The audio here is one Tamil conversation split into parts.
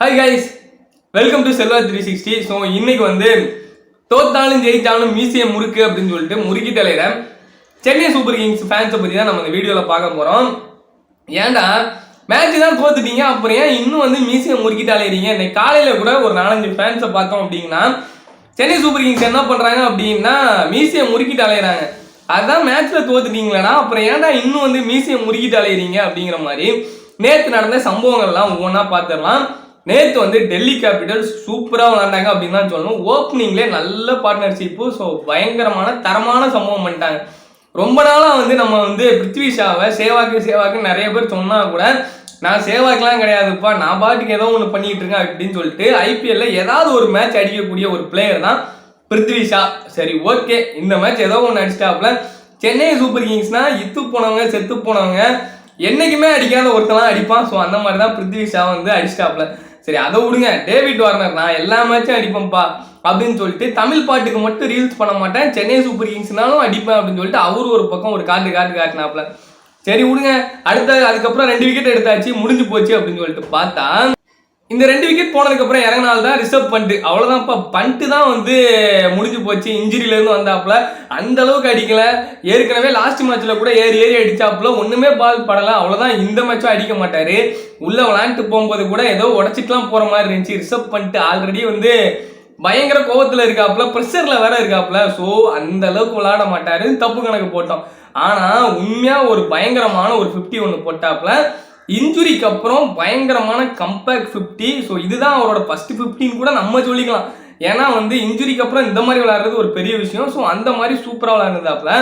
Hi guys welcome to Selva three sixty so இன்னைக்கு வந்து தோத்தாலும் ஜெயித்தாலும் மியூசியம் முறுக்கு அப்படின்னு சொல்லிட்டு முறுக்கி தலையிற சென்னை சூப்பர் கிங்ஸ் ஃபேன்ஸை பற்றி தான் நம்ம இந்த வீடியோவில் பார்க்க போகிறோம் ஏன்டா மேட்ச் தான் தோத்துட்டீங்க அப்புறம் ஏன் இன்னும் வந்து மியூசியம் முறுக்கிட்டு தலையிறீங்க இன்னைக்கு காலையில் கூட ஒரு நாலஞ்சு ஃபேன்ஸை பார்த்தோம் அப்படின்னா சென்னை சூப்பர் கிங்ஸ் என்ன பண்ணுறாங்க அப்படின்னா மியூசியம் முறுக்கிட்டு தலையிறாங்க அதுதான் மேட்ச்சில் தோத்துட்டீங்களா அப்புறம் ஏன்டா இன்னும் வந்து மியூசியம் முறுக்கிட்டு அலையிறீங்க அப்படிங்கிற மாதிரி நேற்று நடந்த சம்பவங்கள்லாம் ஒவ்வொன்றா பார்த்துடலாம். நேற்று வந்து டெல்லி கேபிட்டல்ஸ் சூப்பராக விளாண்டாங்க அப்படின்னு தான் சொல்லணும். ஓப்பனிங்லேயே நல்ல பார்ட்னர்ஷிப்பு ஸோ பயங்கரமான தரமான சம்பவம் பண்ணிட்டாங்க. ரொம்ப நாளாக வந்து நம்ம வந்து பிருத்வி ஷாவை சேவாக்கு சேவாக்கு நிறைய பேர் சொன்னால் கூட நான் சேவாக்கெலாம் கிடையாதுப்பா நான் பாட்டுக்கு ஏதோ ஒன்று பண்ணிகிட்டு இருக்கேன் அப்படின்னு சொல்லிட்டு ஐபிஎல்ல ஏதாவது ஒரு மேட்ச் அடிக்கக்கூடிய ஒரு பிளேயர் தான் பிருத்வி ஷா. சரி ஓகே இந்த மேட்ச் ஏதோ ஒன்று அடிச்சிட்டாப்புல. சென்னை சூப்பர் கிங்ஸ்னால் இத்து போனவங்க செத்து போனவங்க என்றைக்குமே அடிக்காத ஒருத்தலாம் அடிப்பான். ஸோ அந்த மாதிரி தான் பிருத்வி ஷா வந்து அடிச்சிட்டாப்ல சரி அதை விடுங்க. டேவிட் வார்னர் நான் எல்லா மேட்சும் அடிப்பேன்ப்பா அப்படின்னு சொல்லிட்டு தமிழ் பாட்டுக்கு மட்டும் ரீல்ஸ் பண்ண மாட்டேன். சென்னை சூப்பர் கிங்ஸ்னாலும் அடிப்பேன் அப்படின்னு சொல்லிட்டு அவரு ஒரு பக்கம் ஒரு காட்டு காட்டு காட்டினாப்ல சரி விடுங்க. அடுத்த அதுக்கப்புறம் ரெண்டு விக்கெட் எடுத்தாச்சு முடிஞ்சு போச்சு அப்படின்னு சொல்லிட்டு பார்த்தா இந்த ரெண்டு விக்கெட் போனதுக்கப்புறம் இறங்கினால் தான் ரிசர்வ் பண்ணிட்டு அவ்வளோதான்ப்பா பண்ணிட்டு தான் வந்து முடிஞ்சு போச்சு. இன்ஜுரியிலேருந்து வந்தாப்புல. அந்த அளவுக்கு அடிக்கல. ஏற்கனவே லாஸ்ட் மேட்ச்சில் கூட ஏறி ஏறி அடிச்சாப்புல. ஒன்றுமே பால் படலை. அவ்வளோதான் இந்த மேட்சும் அடிக்க மாட்டார். உள்ளே விளாண்டுட்டு போகும்போது கூட ஏதோ உடச்சிட்டுலாம் போகிற மாதிரி இருந்துச்சு. ரிசர்வ் பண்ணிட்டு ஆல்ரெடி வந்து பயங்கர கோபத்தில் இருக்காப்புல. ப்ரெஷரில் வேற இருக்காப்புல. ஸோ அந்த அளவுக்கு விளாட மாட்டாரு தப்பு கணக்கு போட்டோம். ஆனால் உண்மையாக ஒரு பயங்கரமான ஒரு ஃபிஃப்டி ஒன்று போட்டாப்புல. இன்ஜுரிக்கு அப்புறம் பயங்கரமான கம்பேக் ஃபிஃப்டி ஸோ இதுதான் அவரோட ஃபர்ஸ்ட் ஃபிஃப்டின்னு கூட நம்ம சொல்லிக்கலாம். ஏன்னா வந்து இன்ஜுரிக்கு அப்புறம் இந்த மாதிரி விளையாடுறது ஒரு பெரிய விஷயம். ஸோ அந்த மாதிரி சூப்பராக விளையாடுறதாப்புல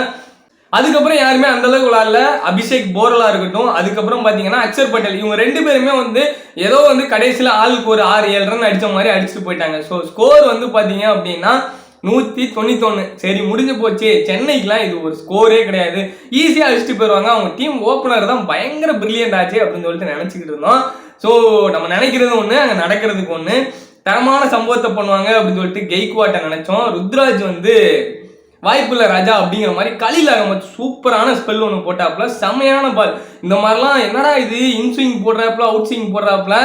அதுக்கப்புறம் யாருமே அந்த அளவுக்கு விளையாடல. அபிஷேக் போரலா இருக்கட்டும். அதுக்கப்புறம் பார்த்தீங்கன்னா அக்ஷர் பட்டேல். இவங்க ரெண்டு பேருமே வந்து ஏதோ வந்து கடைசியில் ஆளுக்கு ஒரு ஆறு ஏழு ரன் அடிச்ச மாதிரி அடிச்சுட்டு போயிட்டாங்க. ஸோ ஸ்கோர் வந்து பார்த்தீங்க அப்படின்னா நூற்றி தொண்ணூத்தொன்று சரி முடிஞ்சு போச்சு. சென்னைக்குலாம் இது ஒரு ஸ்கோரே கிடையாது. ஈஸியாக அழிச்சிட்டு போயிடுவாங்க அவங்க டீம் ஓப்பனர் தான் பயங்கர பிரில்லியன்ட் ஆச்சு அப்படின்னு சொல்லிட்டு நினச்சிக்கிட்டு இருந்தோம். ஸோ நம்ம நினைக்கிறது ஒன்று அங்கே நடக்கிறதுக்கு ஒன்று தரமான சம்பவத்தை பண்ணுவாங்க அப்படின்னு சொல்லிட்டு கெய்க்வாட்டை நினச்சோம். ருத்ராஜ் வந்து வாய்ப்புள்ள ராஜா அப்படிங்கிற மாதிரி கலில் அகமத் சூப்பரான ஸ்பெல் ஒன்று போட்டாப்புல. செமையான பால் இந்த மாதிரிலாம் என்னடா இது? இன்ஸ்விங் போடுறாப்புல அவுட் ஸ்விங் போடுறாப்புல.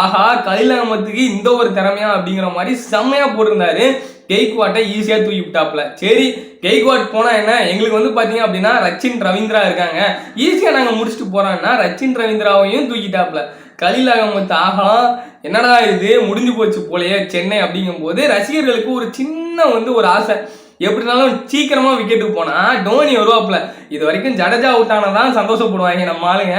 ஆஹா கலில் அகமத்துக்கு இந்த ஒரு திறமையா அப்படிங்கிற மாதிரி செம்மையா போட்டிருந்தாரு. கெய்க்வாட்டை ஈஸியாக தூக்கி விட்டாப்புல. சரி கெய்க்வாட் போனால் என்ன? எங்களுக்கு வந்து பார்த்தீங்க அப்படின்னா ரச்சின் ரவீந்திரா இருக்காங்க. ஈஸியாக நாங்கள் முடிச்சுட்டு போகிறோன்னா ரச்சின் ரவீந்திராவையும் தூக்கிட்டாப்புல. கலில் அகமத் ஆகலாம். என்னடா இது? முடிஞ்சு போச்சு போலயே சென்னை அப்படிங்கும்போது ரசிகர்களுக்கு ஒரு சின்ன வந்து ஒரு ஆசை. எப்படினாலும் சீக்கிரமாக விக்கெட்டுக்கு போனால் டோனி வருவாப்புல. இது வரைக்கும் ஜடேஜா அவுட் ஆனதான் சந்தோஷப்படுவாங்க நம்ம ஆளுங்க.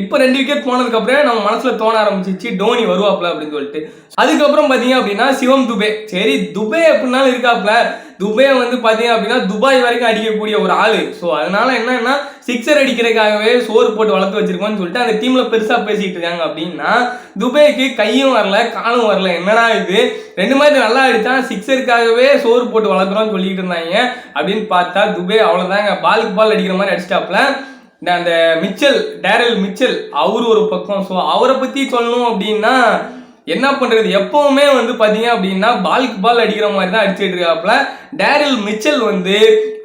இப்போ ரெண்டு விக்கெட் போனதுக்கு அப்புறம் நம்ம மனசுல தோண ஆரம்பிச்சிச்சு டோனி வருவாப்ல அப்படின்னு சொல்லிட்டு. அதுக்கப்புறம் பாத்தீங்க அப்படின்னா சிவம் துபே. சரி துபே எப்படினாலும் இருக்காப்புல துபே வந்து பாத்தீங்க அப்படின்னா துபாய் வரைக்கும் அடிக்கக்கூடிய ஒரு ஆளு. ஸோ அதனால என்னன்னா சிக்ஸர் அடிக்கிறதுக்காகவே சோறு போட்டு வளர்த்து வச்சிருக்கோம்னு சொல்லிட்டு அந்த டீம்ல பெருசா பேசிட்டு இருக்காங்க அப்படின்னா துபேக்கு கையும் வரல காலும் வரல. என்னடா இது? ரெண்டு மாதிரி நல்லா அடித்தா சிக்ஸருக்காகவே சோறு போட்டு வளர்க்குறோம்னு சொல்லிட்டு இருந்தாங்க அப்படின்னு பார்த்தா துபே அவ்வளோதாங்க பாலுக்கு பால் அடிக்கிற மாதிரி அடிச்சிட்டாப்ல இந்த அந்த மிச்சல் டேரல் மிச்சல் அவர் ஒரு பக்கம். ஸோ அவரை பற்றி சொல்லணும் அப்படின்னா என்ன பண்ணுறது எப்பவுமே வந்து பார்த்தீங்க அப்படின்னா பாலுக்கு பால் அடிக்கிற மாதிரி தான் அடிச்சிட்டு இருக்காப்புல. டேரில் மிச்சல் வந்து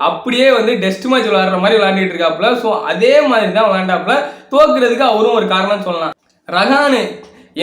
அப்படியே வந்து டெஸ்ட் மேட்ச் விளையாடுற மாதிரி விளையாண்டுட்டு இருக்காப்புல. ஸோ அதே மாதிரி தான் விளாண்டாப்புல தோக்குறதுக்கு அவரும் ஒரு காரணம் சொல்லலாம். ரஹானு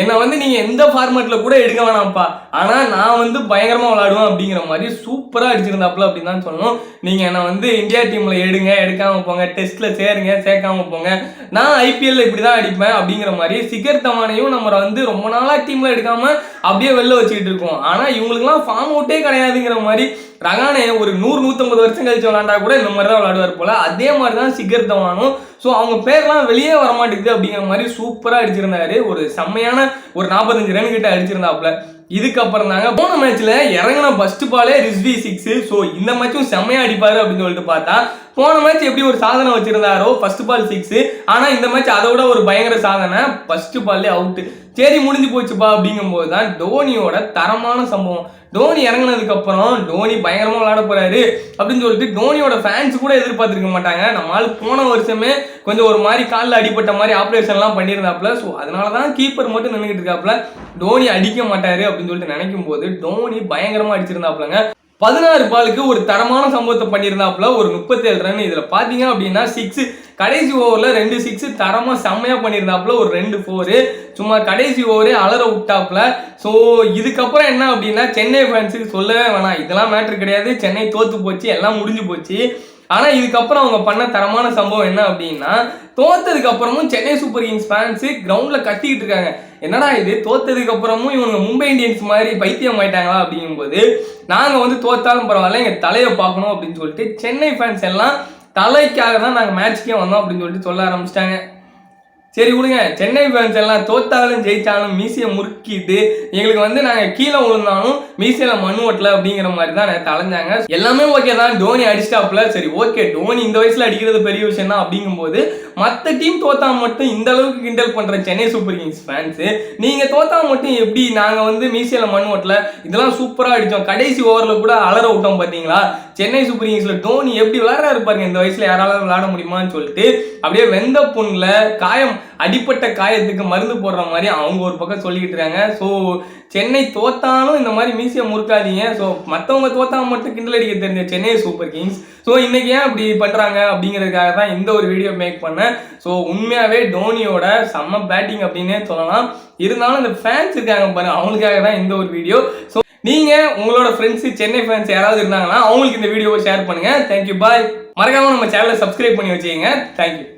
என்னை வந்து நீங்கள் எந்த ஃபார்மேட்டில் கூட எடுக்க வேணாம்ப்பா. ஆனால் நான் வந்து பயங்கரமாக விளாடுவேன் அப்படிங்கிற மாதிரி சூப்பராக அடிச்சிருந்தாப்புல அப்படின்னு தான் சொல்லணும். நீங்கள் என்னை வந்து இந்தியா டீமில் எடுங்க எடுக்காமல் போங்க டெஸ்ட்டில் சேருங்க சேர்க்காம போங்க. நான் ஐபிஎல்ல இப்படி தான் அடிப்பேன் அப்படிங்கிற மாதிரி சிகர் தவானையும் நம்ம வந்து ரொம்ப நாளாக டீமில் எடுக்காமல் அப்படியே வெளில வச்சுக்கிட்டு இருக்கோம் ஆனால் இவங்களுக்குலாம் ஃபார்ம் அவுட்டே கிடையாதுங்கிற மாதிரி ரகானே ஒரு நூறு நூற்றம்பது வருஷம் கழிச்சு விளாண்டா கூட இந்த மாதிரி தான் விளாடுவார் போல. அதே மாதிரி தான் சிகர் தவானும். ஸோ அவங்க பேர்லாம் வெளியே வர மாட்டேங்குது அப்படிங்கிற மாதிரி சூப்பராக அடிச்சிருந்தாரு. ஒரு செம்மையான ஒரு நாற்பத்தஞ்சு ரன் கிட்ட அடிச்சிருந்தாப்புல. இதுக்கப்புறம் தாங்க போன மேட்ச்ல இறங்கின ஃபர்ஸ்ட் பாலே ரிஸ்வி சிக்ஸ். ஸோ இந்த மேட்சும் செம்மையா அடிப்பாரு அப்படின்னு சொல்லிட்டு பார்த்தா போன மேட்ச் எப்படி ஒரு சாதனை வச்சிருந்தாரோ ஃபர்ஸ்ட் பால் சிக்ஸ் ஆனா இந்த மேட்ச் அதை விட ஒரு பயங்கர சாதனை ஃபர்ஸ்ட் பால்லே அவுட் சரி முடிஞ்சு போச்சுப்பா அப்படிங்கும்போது தான் டோனியோட தரமான சம்பவம். டோனி இறங்கினதுக்கு அப்புறம் டோனி பயங்கரமா விளையாட போறாரு அப்படின்னு சொல்லிட்டு டோனியோட ஃபேன்ஸ் கூட எதிர்பார்த்துருக்க மாட்டாங்க. நம்ம போன வருஷமே கொஞ்சம் ஒரு மாதிரி காலில் அடிப்பட்ட மாதிரி ஆப்ரேஷன்லாம் பண்ணியிருந்தாப்புல. ஸோ அதனால தான் கீப்பர் மட்டும் நின்றுக்கிட்டு இருக்காப்புல. டோனி அடிக்க மாட்டாரு அப்படின்னு சொல்லிட்டு நினைக்கும் போது டோனி பயங்கரமா அடிச்சிருந்தாப்புலங்க. பதினாறு பாலுக்கு ஒரு தரமான சம்பவத்தை பண்ணியிருந்தாப்புல ஒரு முப்பத்தேழு ரன் இதில் பார்த்தீங்க அப்படின்னா சிக்ஸ் கடைசி ஓவரில் ரெண்டு சிக்ஸ் தரமாக செம்மையா பண்ணியிருந்தாப்புல ஒரு ரெண்டு ஃபோரு சும்மா கடைசி ஓவரே அலற விட்டாப்புல. ஸோ இதுக்கப்புறம் என்ன அப்படின்னா சென்னை ஃபேன்ஸுக்கு சொல்லவே வேணாம். இதெல்லாம் மேட்ரு கிடையாது. சென்னை தோற்று போச்சு எல்லாம் முடிஞ்சு போச்சு. ஆனா இதுக்கப்புறம் அவங்க பண்ண தரமான சம்பவம் என்ன அப்படின்னா தோத்ததுக்கு அப்புறமும் சென்னை சூப்பர் கிங்ஸ் ஃபேன்ஸ் கிரவுண்ட்ல கத்திக்கிட்டு இருக்காங்க. என்னடா இது? தோத்ததுக்கு அப்புறமும் இவங்க மும்பை இந்தியன்ஸ் மாதிரி பைத்தியம் ஆயிட்டாங்களா அப்படிங்கும்போது நாங்க வந்து தோத்தாலும் பரவாயில்ல எங்க தலையை பார்க்கணும் அப்படின்னு சொல்லிட்டு சென்னை ஃபேன்ஸ் எல்லாம் தலைக்காக தான் நாங்க மேட்ச்க்கே வந்தோம் அப்படின்னு சொல்லிட்டு சொல்ல ஆரம்பிச்சிட்டாங்க. சரி விடுங்க. சென்னை ஃபேன்ஸ் எல்லாம் தோத்தாலும் ஜெயித்தாலும் மீசியை முறுக்கிட்டு எங்களுக்கு வந்து நாங்கள் கீழே விழுந்தாலும் மீசையில் மண் ஓட்டல அப்படிங்கிற மாதிரி தான் நேற்று அலைஞ்சாங்க. எல்லாமே ஓகே தான். டோனி அடிச்சிட்டாப்புல. சரி ஓகே டோனி இந்த வயசில் அடிக்கிறது பெரிய விஷயம் தான் அப்படிங்கும்போது மற்ற டீம் தோத்தா மட்டும் இந்த அளவுக்கு கிண்டல் பண்ற சென்னை சூப்பர் கிங்ஸ் ஃபேன்ஸ் நீங்க தோத்தா மட்டும் எப்படி நாங்க வந்து மீசையில மண் ஓட்டல? இதெல்லாம் சூப்பரா அடிச்சோம். கடைசி ஓவர்ல கூட அலற விட்டோம் பாத்தீங்களா? சென்னை சூப்பர் கிங்ஸ்ல டோனி எப்படி விளையாடுறாரு பாருங்க இந்த வயசுல யாராலும் விளையாட முடியுமான்னு சொல்லிட்டு அப்படியே வெந்த புண்ணில் காயம் அடிப்பட்ட காயத்துக்கு மருந்து போடுற மாதிரி அவங்க ஒரு பக்கம் சொல்லிக்கிட்டு இருக்காங்க. ஸோ சென்னை தோத்தாலும் இந்த மாதிரி மீசியை முறுக்காதீங்க. ஸோ மற்றவங்க தோத்தா மட்டும் கிண்டல் அடிக்க தெரிஞ்ச சென்னை சூப்பர் கிங்ஸ் ஸோ இன்றைக்கி ஏன் அப்படி பண்ணுறாங்க அப்படிங்கிறதுக்காக தான் இந்த ஒரு வீடியோ மேக் பண்ணேன். ஸோ உண்மையாகவே டோனியோட செம்ம பேட்டிங் அப்படின்னே சொல்லலாம். இருந்தாலும் இந்த ஃபேன்ஸ் இருக்காங்க பாருங்க அவங்களுக்காக தான் இந்த ஒரு வீடியோ ஸோ நீங்கள் உங்களோட ஃப்ரெண்ட்ஸ் சென்னை ஃபேன்ஸ் யாராவது இருந்தாங்கன்னா அவங்களுக்கு இந்த வீடியோவை ஷேர் பண்ணுங்கள் தேங்க்யூ பாய் மறக்காமல் நம்ம சேனலை சப்ஸ்கிரைப் பண்ணி வச்சுக்கோங்க. தேங்க்யூ